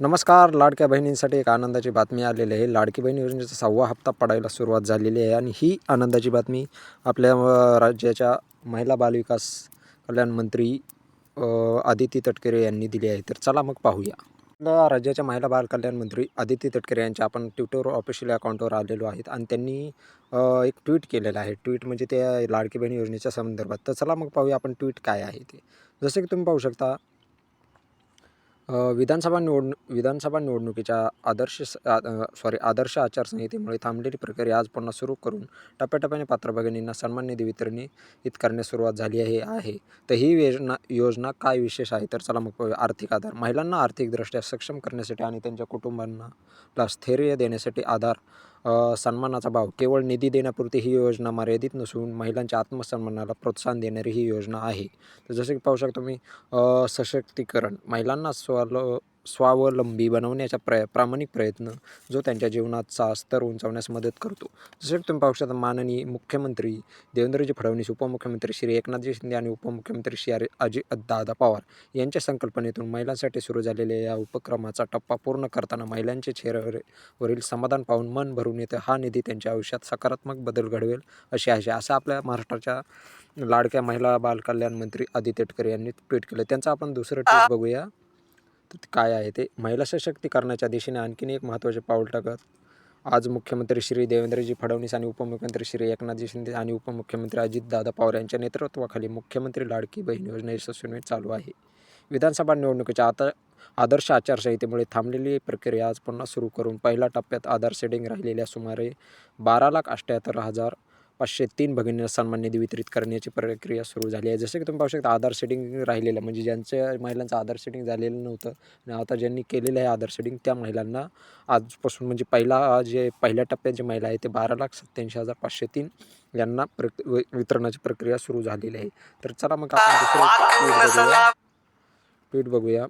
नमस्कार लाडक्या बहिणींसाठी एक आनंदाची बातमी आलेली आहे. लाडकी बहीण योजनेचा सहावा हप्ता पडायला सुरुवात झालेली आहे आणि ही आनंदाची बातमी आपल्या राज्याच्या महिला बालविकास कल्याण मंत्री आदिती तटकरे यांनी दिली आहे. तर चला मग पाहूया. आपल्या राज्याच्या महिला बाल कल्याण मंत्री आदिती तटकरे यांच्या आपण ट्विटर ऑफिशियल अकाउंटवर आलेलो आहेत आणि त्यांनी एक ट्विट केलेलं आहे. ट्विट म्हणजे त्या लाडकी बहीण योजनेच्या संदर्भात. तर चला मग पाहूया आपण ट्विट काय आहे ते. जसं की तुम्ही पाहू शकता विधानसभा निवडणू विधानसभा निवडणुकीच्या आदर्श सॉरी आदर्श आचारसंहितेमुळे थांबलेली प्रक्रिया आज पुन्हा सुरू करून टप्प्याटप्प्याने पात्र भगिनींना सन्मान निधी वितरणीत करण्यास सुरुवात झाली आहे आहे तर ही योजना योजना काय विशेष आहे तर चला मग पाहूया. आर्थिक आधार महिलांना आर्थिकदृष्ट्या सक्षम करण्यासाठी आणि त्यांच्या कुटुंबांना स्थैर्य देण्यासाठी आधार सन्मानाचा भाव. केवळ निधी देण्यापुरती ही योजना मर्यादित नसून महिलांच्या आत्मसन्मानाला प्रोत्साहन देणारी ही योजना आहे. तर जसं की पाहू शकतो मी सशक्तीकरण. महिलांना स्वल स्वावलंबी बनवण्याचा प्रय प्रामाणिक प्रयत्न जो त्यांच्या जीवनाचा स्तर उंचावण्यास मदत करतो. जसं की तुम्ही पाहू शकता माननीय मुख्यमंत्री देवेंद्रजी फडणवीस उपमुख्यमंत्री श्री एकनाथजी शिंदे आणि उपमुख्यमंत्री श्री अरे अजित दादा पवार यांच्या संकल्पनेतून महिलांसाठी सुरू झालेल्या या उपक्रमाचा टप्पा पूर्ण करताना महिलांचे चेहऱ्यावरील समाधान पाहून मन भरून येतं हा निधी त्यांच्या आयुष्यात सकारात्मक बदल घडवेल अशी आशा असं आपल्या महाराष्ट्राच्या लाडक्या महिला बाल कल्याण मंत्री आदित्य तटकरे यांनी ट्विट केलं. त्यांचं आपण दुसरं ट्विट बघूया. काय आहे ते महिला सशक्तीकरणाच्या दिशेने आणखीन एक महत्त्वाचे पाऊल टाकत. आज मुख्यमंत्री श्री देवेंद्रजी फडणवीस आणि उपमुख्यमंत्री श्री एकनाथजी शिंदे आणि उपमुख्यमंत्री अजितदादा पवार यांच्या नेतृत्वाखाली मुख्यमंत्री लाडकी बहीण योजना यशस्वीने चालू आहे. विधानसभा निवडणुकीच्या आता आदर्श आचारसंहितेमुळे थांबलेली प्रक्रिया आज पुन्हा सुरू करून पहिल्या टप्प्यात आधार सेडिंग राहिलेल्या सुमारे बारा लाख अठ्ठ्याहत्तर हजार पाचशे तीन भगिनींना सन्मान निधी वितरित करण्याची प्रक्रिया सुरू झाली आहे. जसं की तुम्ही पाहू शकता आधार सेटिंग राहिलेलं म्हणजे ज्यांच्या महिलांचं आधार सेटिंग झालेलं नव्हतं आणि आता ज्यांनी केलेलं आहे आधार सेटिंग त्या महिलांना आजपासून म्हणजे पहिला जे पहिल्या टप्प्यात जे महिला आहे ते बारा लाख सत्याऐंशी हजार पाचशे तीन यांना प्रक वि- वितरणाची प्रक्रिया सुरू झालेली आहे. तर चला मग आपण दुसरं ट्वीट बघूया. ट्वीट बघूया.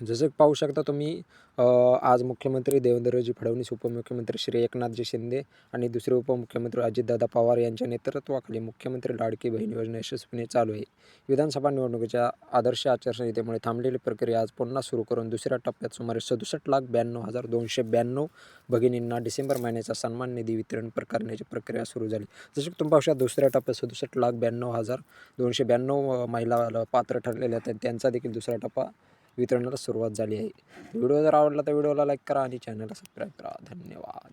जसं पाहू शकता तुम्ही आज मुख्यमंत्री देवेंद्रजी फडणवीस उपमुख्यमंत्री श्री एकनाथजी शिंदे आणि दुसरे उपमुख्यमंत्री अजितदादा पवार यांच्या नेतृत्वाखाली मुख्यमंत्री लाडकी बहीण योजना यशस्वीने चालू आहे. विधानसभा निवडणुकीच्या आदर्श आचारसंहितेमुळे थांबलेली प्रक्रिया आज पुन्हा सुरू करून दुसऱ्या टप्प्यात सुमारे सदुसष्ट लाख ब्याण्णव हजार दोनशे ब्याण्णव भगिनींना डिसेंबर महिन्याचा सन्मान निधी वितरण करण्याची प्रक्रिया सुरू झाली. जसं की तुम्ही पाहू शकता दुसऱ्या टप्प्यात सदुसष्ट लाख ब्याण्णव हजार दोनशे ब्याण्णव महिला पात्र ठरलेल्या आहेत त्यांचा देखील दुसरा टप्पा वितरणाला सुरुवात झाली आहे. व्हिडिओ जर आवडला तर व्हिडिओला लाईक करा आणि चॅनलला सबस्क्राईब करा. धन्यवाद.